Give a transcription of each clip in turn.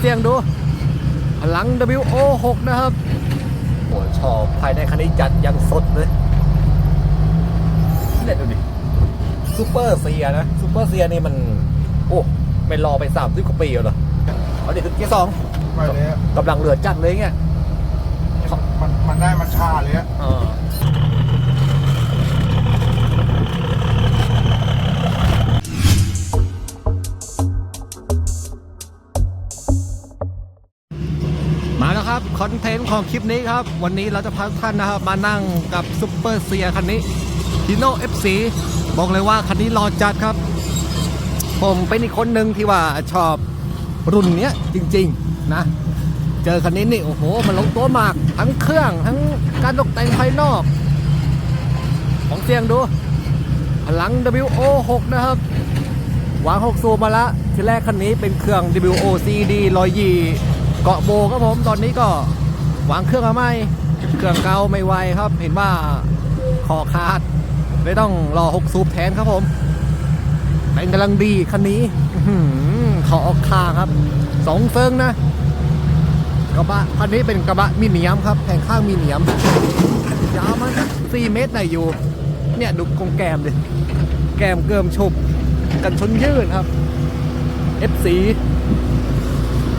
เสียงดูพลัง WO6 นะครับโอ้ชอบภายในคันนี้จัดยังสดเลยเนี่ยดูดิซูเปอร์เซียนะซูเปอร์เซียนี่มัน โอ้ไม่รอไปสามสิบกว่าปีแล้วเหรอเอาดิคือเกียร์สองไปเลยอะกำลังเรือจัดเลยเงี้ยมันมันได้มันชาเลยอะ อนเทนต์ของคลิปนี้ครับ วันนี้เราจะพาท่านนะครับมานั่งกับซุปเปอร์เซียคันนี้ฮิโน่ FC บอกเลยว่าคันนี้รอจัดครับ ผมเป็นอีกคนหนึ่งที่ว่าชอบรุ่นเนี้ยจริง ๆ นะ เจอคันนี้นี่ โอ้โห มันลงตัวมาก ทั้งเครื่องทั้งการตกแต่งภายนอก ของเสียงดู พลัง WO6 นะครับวาง6สูบมาละ ทีแรกคันนี้เป็นเครื่อง WOCD ลอยยี เกาะโบครับผมตอนนี้ก็วางเครื่องมาใหมเครื่องเก่าไม่ไวครับ เห็นว่าคอขาดเลยต้องรอ6สูบแทนครับผมเป็นกำลังดีคันนี้ข้อขอออกคางครับสองเฟิงนะกระบะคันนี้เป็นกระบะมีเนียมครับแผงข้างมีเนียมยาวมันสี่เมตรได้อยู่ เนี่ยดูกรงแกมดิแกมเกิมชุบกันชนยืดครับ FC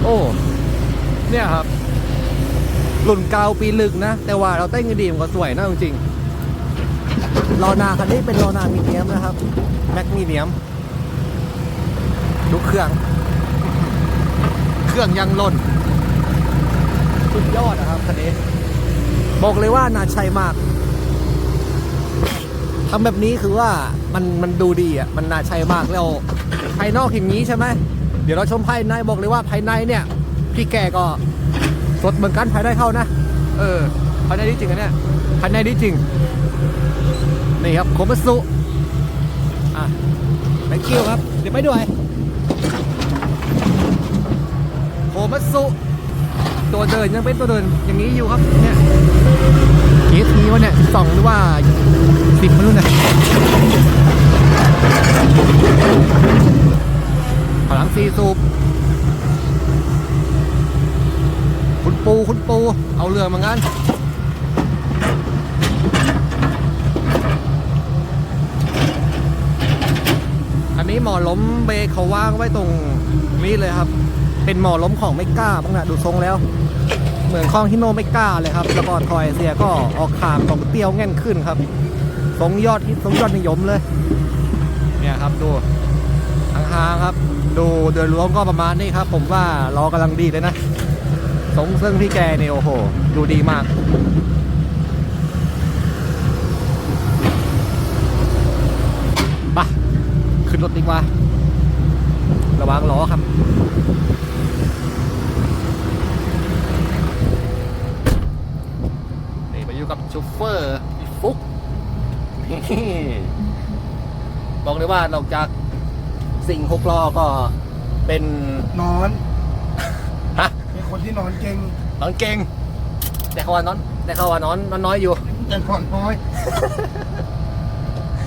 โอ้ เนี่ยครับรุ่นเกาปีลึกนะ แต่ว่าเราเต้นกันดีมันก็สวยนะจริงๆล้อนาคันนี้เป็นลอนามีเนียมนะครับ แม็กมีเนียมดูเครื่อง เครื่องยังล่น สุดยอดนะครับคันนี้ บอกเลยว่าน่าใช้มากทำแบบนี้คือว่ามันมันดูดีอะมันน่าใช้มากแล้วภายนอกอย่างนี้ใช่ไหมเดี๋ยวเราชมภายในบอกเลยว่าภายในเนี่ย พี่แกก็สดเหมือนกันภายในเข้านะ เออภายในนี้จริงอันเนี่ยภายในนี้จริง นี่ครับโคมัสุอะไปคิวครับ เดี๋ยวไปด้วยโคมัสุตัวเดินยังเป็นตัวเดินอย่างนี้อยู่ครับเนี่ยเอทีวะเนี่ยสองหรือว่าสิบไม่รู้เนี่ยพลังซีสูบคุณ ปูคุณปู เอาเรือมางั้นอันนี้หมอล้มเบรเขาว่างไว้ตรงนี้เลยครับ เป็นหมอล้มของไม่กล้าบ้างนะดูทรงแล้ว เหมือนคลองฮิโนไม่กล้าเลยครับแล้วก็ทอยเสียก็ออกขางของเตี้ยวแง่นขึ้นครับทรงยอดฮิตทรงยอดนิยมเลย เนี่ยครับดูห่างๆครับ ดูโดยรวมก็ประมาณนี้ครับ ผมว่ารอกำลังดีเลยนะ ทรงซึ่งพี่แกเนี่ยโอ้โห ดูดีมากไปะขึ้นรถดีกว่า ระวังล้อครับนี่มาอยู่กับชูเฟอร์พี่ฟุกนี่บอกเลยว่านอกจากสิ่งหกล้อก็เป็นนอน ฮะเป็น คนที่นอนเก่งนอนเก่ง แต่เขาว่านอน แต่เขาว่านอนนอนน้อยอยู่ แต่นอนน้อย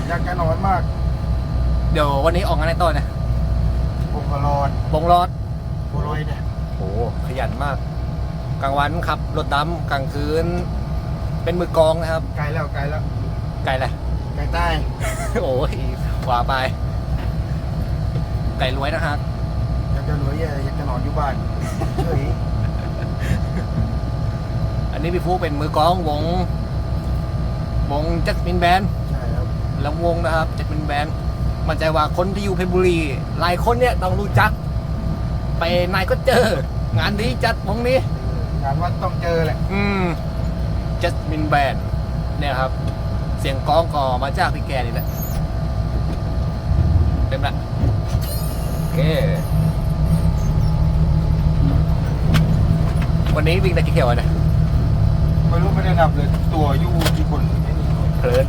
อยากจะนอนมากเดี๋ยววันนี้ออกงานในต้นนะผมก็รอดบงรอดโบรอยเนี่ยโอ้ขยันมาก กลางวันขับรถดำกลางคืน เป็นมือกลองนะครับ ไกลแล้วไกลแล้วไกลแหละ ไกลใต้โอ้ยขวาไป ไก่รวยนะฮะอยากจะรวยอยากจะนอนอยู่บ้านเฉย อันนี้พี่ฟูเป็นมือกลองวง วงจัสมินแบนใช่ครับลำวงนะครับจัสมินแบนมั่นใจว่าคนที่อยู่เพชรบุรี หลายคนเนี่ยต้องรู้จัก ไปไหนก็เจอ งานนี้จัดวงนี้ งานวัดต้องเจอแหละ อืมจัสมินแบนเนี่ยครับ เสียงกลองก็มาจากพี่แกนี่แหละเต็มละโอเควันนี้วิ่งได้กี่เที่ยวอะเนี่ย ไม่รู้ไม่ได้นับเลยตัวอยู่ที่คนไอ้นี่เพลิน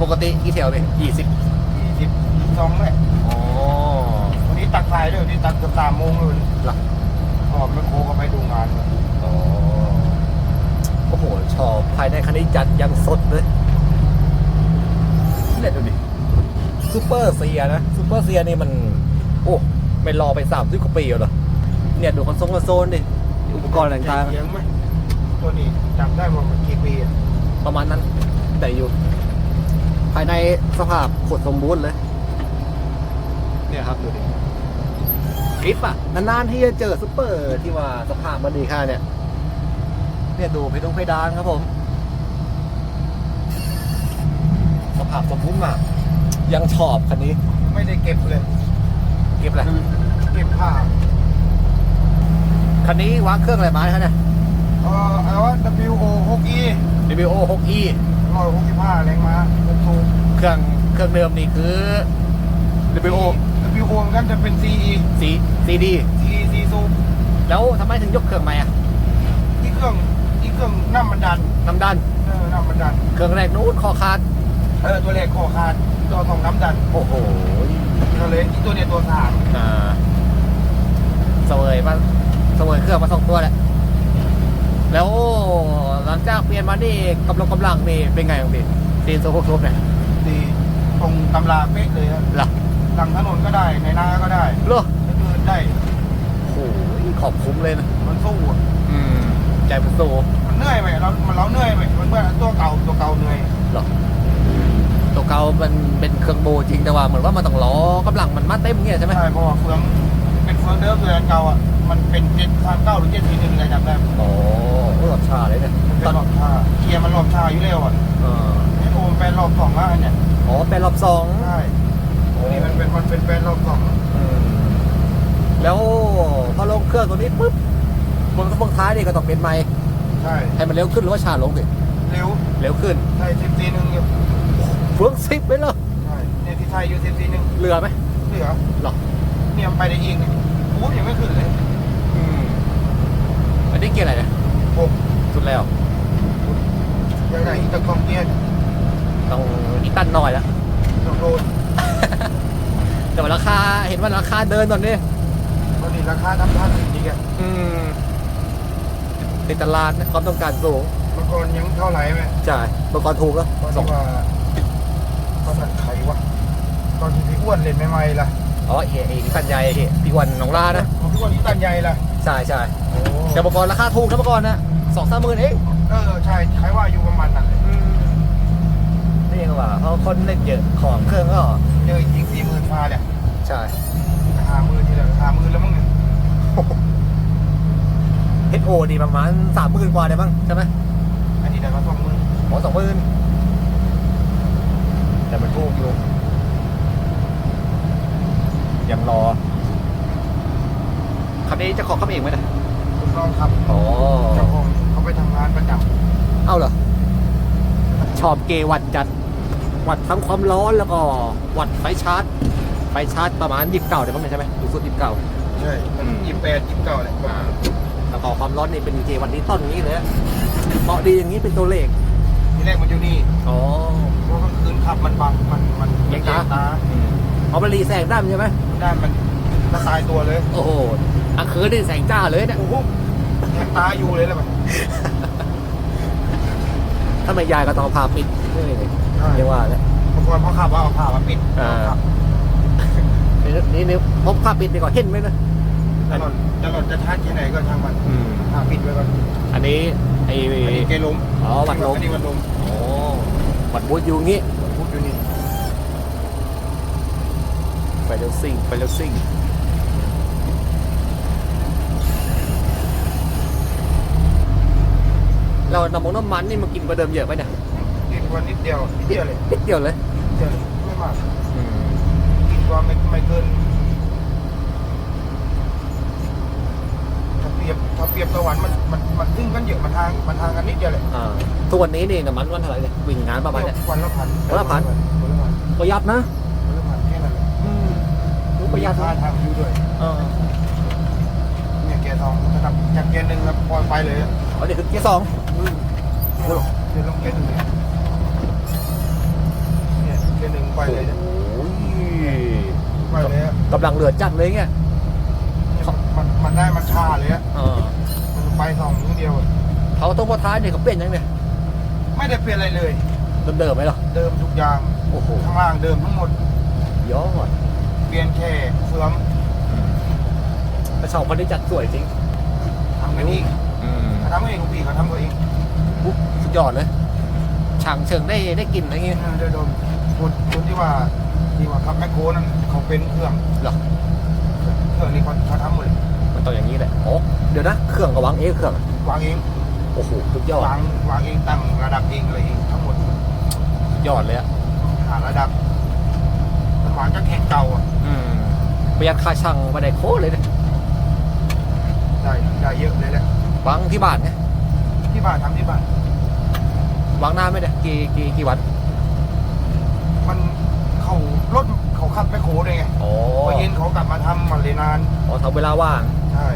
ปกติกี่เที่ยวเลยยี่สิบยี่สิบสองเลยอ๋อวันนี้ตักทายด้วยวันนี้ตักเกือบสามโมงเลยหรอหอบแม่โคก็ไปดูงานมาอ๋อโอ้โห ชอบภายในคันนี้จัดยังสดเลยเนี่ยดูดิซูเปอร์เซียนะซูเปอร์เซียนี่มัน โอ้ไม่รอไปสามสิบกว่าปีแล้วเหรอเนี่ยดูคอนโซลคอนโซลดิอุปกรณ์ต่างเสียงไหม ตัวนี้จำได้ว่ามันกี่ปีอะๆประมาณนั้น แต่อยู่ ภายในสภาพโคตรสมบูรณ์เลย เนี่ยครับดูดิกริปอะนานๆที่จะเจอซุปเปอร์ที่ว่าสภาพมันดีค่าเนี่ย เนี่ยดูเพดงเพดานครับผม สภาพสมบูรณ์มาก ยังชอบคันนี้ ไม่ได้เก็บเลย เก็บอะไรเก็บผ้าคันนี้วางเครื่องอะไรมาเนี่ย เอออะไรวะ WO 6 E WO 6E ร้อยหกสิบห้าแรงม้าเป็นสูงเครื่องเครื่องเดิมนี่คือ WO WO กันจะเป็น CE C CD CE C สูงแล้วทำไมถึงยกเครื่องใหม่อะที่เครื่องที่เครื่องน้ำมันดันน้ำดันเออน้ำมันดัน เครื่องแรกนู้นคอขาดเออตัวแรกคอขาดตัวสองน้ำดันโอ้โหก็เลยที่ตัวเนี้ยตัวสามอ่าเสวยมาเสวยเครื่องมาสองตัวแหละ แล้วหลังจากเปลี่ยนมานี่กำลังกำลังนี่เป็นไงของพี่ตีนโซโคครบเนี่ยดีตรงตำราเป๊ะเลยอะหลักหลังถนนก็ได้ในนาก็ได้เหรอจะเดินได้โอ้โหขอบคุ้มเลยนะมันสู้อะอืมใจมันโซมันเหนื่อยไหมเรามันเราเหนื่อยไหมมันเมื่อตัวเก่าตัวเก่าเหนื่อยหรอตัวเก่ามันเป็นเครื่องโบจริงแต่ว่าเหมือนว่ามันต้องล้อกำลังมันมาเต็มเงี้ยใช่ไหมใช่เพราะว่าเฟืองเป็นเฟืองเดิมเลยอันเก่าอะมันเป็นเจ็ดสามเก้าหรือเจ็ดสี่หนึ่งอะไรจำได้โอ้ กียร์มันรอบชาอยู่แล้วอะเออไอโอมเป็นรอบสองแล้วอันเนี่ยอ๋อเป็นรอบสองใช่ตัวนี้มันเป็นมันเป็นแฟนรอบสองอืมแล้วพอลงเครื่องตัวนี้ปุ๊บบนบนท้ายนี่ก็ต้องเป็นไม้ใช่ให้มันเร็วขึ้นหรือว่าช้าลงสิเร็วเร็วขึ้นใช่สิบสี่หนึ่งอยู่เฟืองซิปไปเลยใช่เนี่ยที่ไทยอยู่สิบสี่หนึ่งเรือไหมเหลือหรอเนี่ยมันไปได้อีกเนี่ยปุ๊บยังไม่ขึ้นเลยอืมอันนี้เกียร์อะไรเนี่ยโอ้สุดแล้ว ยังไงอีกตะกองเกียร์ต้องอีตันหน่อยแล้วต้องโดนแต่ว่าราคาเห็นว่าราคาเดินตอนนี้ตอนนี้ราคาทำทันอีกอะอืมในตลาดนะความต้องการสูงเมื่อก่อนยังเท่าไหร่ไหมใช่เมื่อก่อนถูกแล้วตอนสอที่งว่าตอนนั้นใครวะตอนที่พี่อ้วนเล่นใหม่ๆล่ะอ๋อเอ๋เอ๋ตันใหญ่เอ๋พี่วันหนองลานะผมพี่อ้วนที่ตันใหญ่ล่ะใช่ใช่โอ้แต่เมื่อก่อนราคาถูกนะเมื่อก่อนนะสองสามหมื่นเอง เออใช่ใครว่าอยู่ประมาณนั้นเลยนี่เองว่าเพราะคนเล่นเยอะของเครื่องก็เจออีกสี่หมื่นฟ้าเนี่ยใช่หาหมื่นทีละหาหมื่นแล้วมั้งเนี่ยเฮดโอดีประมาณสามหมื่นกว่าได้มั้งใช่ไหมอันนี้ได้มาสองหมื่นอ๋อสองหมื่นแต่มันถูกอยู่ยังรอคันนี้เจะของเขาเองไหมนะคุณน้องครับอ๋อเจ้าของ เขาไปทำงานประจเอาเหรอ ชอบเกวัดจัด วัดทั้งความร้อนแล้วก็วัดไฟชาร์จ ไฟชาร์จประมาณยิบเก่าได้บ้างไหมใช่ไหมดูสุดยิบเก่าำใช่มันยี่แปดยี่เก้าเลยประมาณแล้วก็ความร้อนนี่เป็นเกวันนี้ต้นอย่างนี้เลยอะเหมาะดีอย่างนี้เป็นตัวเลขทีแรกมันอยู่นี่อ๋อเพราะกลางคืนขับมันบังมันมันแยงตาตาเอาไปรีแสงได้ใช่ไหมด้านมันตาตายตัวเลย โอ้โหอังคืนนี่แสงจ้าเลยเนี่ยโอ้โหแทงตาอยู่เลยแล้วมัน ถ้าไม่ยายก็ต้องเอาผ้าปิดนี่เรียกว่าแล้วบางคนเขาขับว่าเอาผ้ามาปิดอ่าขับนี่นี่พบผ้าปิดดีกว่าเห็นไหมนะจะหล่นจะหล่นจะทัดที่ไหนก็ช่างมันอืมผ้าปิดไว้ก่อนอันนี้ไอ้อันนี้เกลมอ๋อวัดลมอันนี้วัดลมโอ้วัดบูธอยู่งี้พูดอยู่นี่ไปเร็วซิ่งไปเร็วซิ่ง เราน้ำมันน้ำมันนี่มากินประเดิมเยอะไปเนี่ยกินวันนิดเดียวนิดเดียวเลยนิดเดียวเลยนิดเดียวเลยไม่มากกินว่าไม่ไม่เกินถ้าเปรียบถ้าเปรียบสวรรค์มันมันมันซึ่งกันเยอะมันทางมันทางกันนิดเดียวเลยอ่าทุกวันนี้นี่น้ำมันวันเท่าไหร่เนี่ยวิ่งงานประมาณเนี่ยวันละพันวันละพันวันละพันประหยัดนะวันละพันแค่นั้นเลยรู้ประหยัดค่านะทางอยู่ด้วยเออเนี่ยเกียร์ทองนะครับจากเกียร์หนึ่งครับปล่อยไปเลยอะอันนี้คือเกียร์สอง เดี๋ยวเดี๋ยวลงเกียร์หนึ่งเลยเนี่ยเกียร์หนึ่งไปเลยเนี่ยโอ้ยไปเลยอะกำลังเลือดจัดเลยเงี้ยเนี่ยมันมันได้มันชาเลยอะเออมันไปสองนิดเดียวอะเขาต้องพอท้ายเนี่ยเขาเปลี่ยนยังเนี่ยไม่ได้เปลี่ยนอะไรเลย เดิมๆไหมหรอเดิมทุกอย่างโอ้โหข้างล่างเดิมทั้งหมดยอดเปลี่ยนแค่เฟืองแต่สองคนนี้จัดสวยจริงทำกันเอง ยอดเลยช่างเชิงได้ได้กลินอะไรเงี้ยเออเดี๋ยวโดนคนคนที่ว่าที่ว่าขับแมคโครนั่นเขาเป็นเครื่องเหรอเครื่องนี้เขาเขาทำหมดเลยมันต้องอย่างนี้แหละโอ้เดี๋ยวนะเครื่องกับวางเองเครื่องอะวางเองโอ้โหสุดยอดวางวางเองตั้งระดับเองอะไรเองทั้งหมดสุดยอดเลยอะหาระดับมันวางจะแข่งเก่าอะอืมประหยัดค่าช่างมาได้โคตรเลยนะได้ได้เยอะเลยแหละวางที่บ้านเนี่ยที่บ้านทำที่บ้าน วางนานไหมเนี่ยกี่กี่กี่วันมันเขารถเขาขับแมคโครด้วยไงโอ้พอเย็นเขากลับมาทำมันเลยนานโอ้ทำเวลาว่างใช่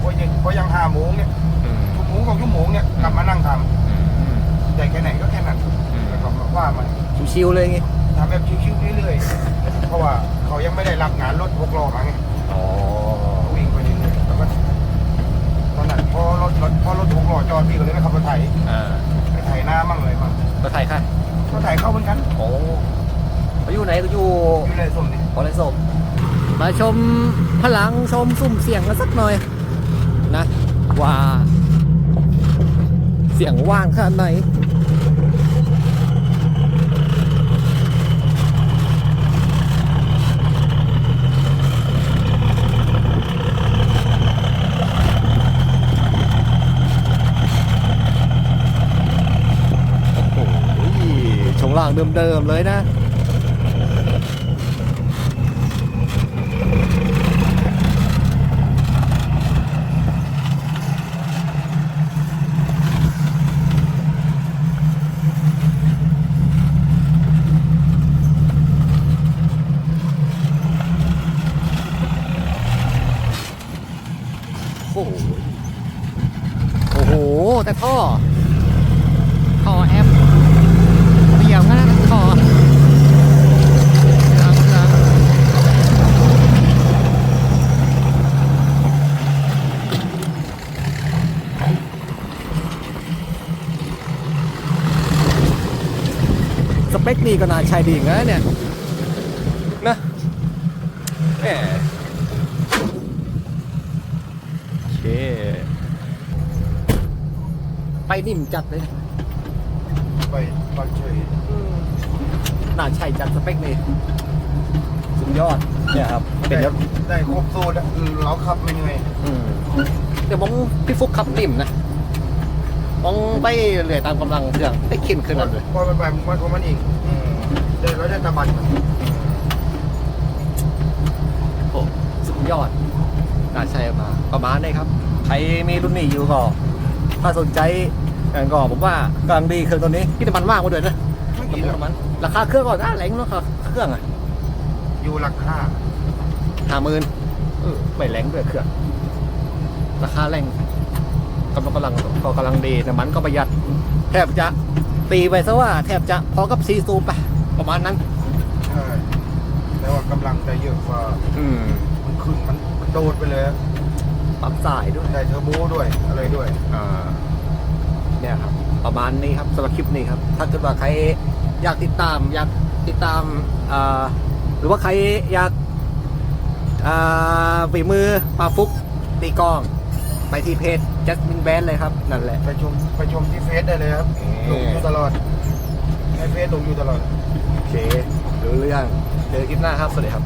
พอเย็นพอยังห้าโมงเนี่ยอืมชั่วโมงสองชั่วโมงเนี่ยกลับมานั่งทอืมอืมำแต่แค่ไหนก็แค่นั้นอืมแล้วก็ว่ามันชิวๆเลยไงทำแบบชิวๆเรื่อยๆเพราะว่าเขายังไม่ได้รับงานรถหกล้อมาไงอ๋อก็วิ่งไปเรื่อยๆแล้วก็ตอนนั้นพอรถรถพอรถหกล้อจอดพี่ก็เลยไปขับรถไถอ่าไปไถ หน้ามั่งเลยมั่งก็ไทยค่ะรถไถเข้าเหมือนกันโอ้เขาอยู่ไหนก็อยู่อยู่ในส้มนี่ขอเลยสมมาชมพลังชมซุ่มเสียงกันสักหน่อย นะว่าเสียงว่างขนาดไหน โอ้โหชงล่างเดิมๆเลยนะ โอ้โห โอ้โห แต่ท่อ ท่อแอปเบี่ยงนะท่อหลังหลังสเปค นี่ก็น่าใช้ดีเหมือนกันนะเนี่ยนะแหมโอเค ไปนิ่มจัดเลยไปตอนเฉยน่าใช่จัดสเปคนี่สุดยอดเนี่ยครับเป็นได้แล้วได้ครบสูตรอะอืมเราขับไม่เหนื่อยอืมเดี๋ยวมองพี่ฟุกขับนิ่มนะมองไปเรื่อยตามกำลังเครื่องได้ขึ้นขึ้นนั่นเลยพอมันไปมันของมันเองอืม เดินแล้วได้ตะบันมันโอ้สุดยอดน่าใช่มา ประมาณนี้ครับ ใครมีรุ่นนี้อยู่ก็ ถ้าสนใจอย่างก็ผมว่ากำลังดีเครื่องตัวนี้ที่น้ำมันมากกว่าด้วยนะไม่กี่แล้วน้ำมันราคาเครื่องก็น่าแรงเนาะครับเครื่องอะอยู่หลักห้าห้าหมื่นเออไม่แรงด้วยเครื่องราคาแรงกำลังกำลังก็กำลังดีน้ำมันก็ประหยัด แทบจะตีไปซะว่าแทบจะพอกับซีซูไป ประมาณนั้น ใช่แต่ว่ากำลังจะเยอะกว่าอืมมันขึ้นมันมันโดดไปเลยอะปรับสายด้วย ได้เทอร์โบด้วยอะไรด้วย อ่าเนี่ยครับ ประมาณนี้ครับสำหรับคลิปนี้ครับ ถ้าเกิดว่าใครอยากติดตาม อยากติดตามอ่าหรือว่าใครอยากอ่าฝีมือปาฟุกตีกลอง ไปที่เพจ Jasmine Band เลยครับ นั่นแหละ ไปชมไปชมที่เฟซได้เลยครับเอ่ลองอยู่ตลอดในเฟซลงอยู่ตลอดโอ เครู้เรื่องเจอคลิปหน้าครับ สวัสดีครับ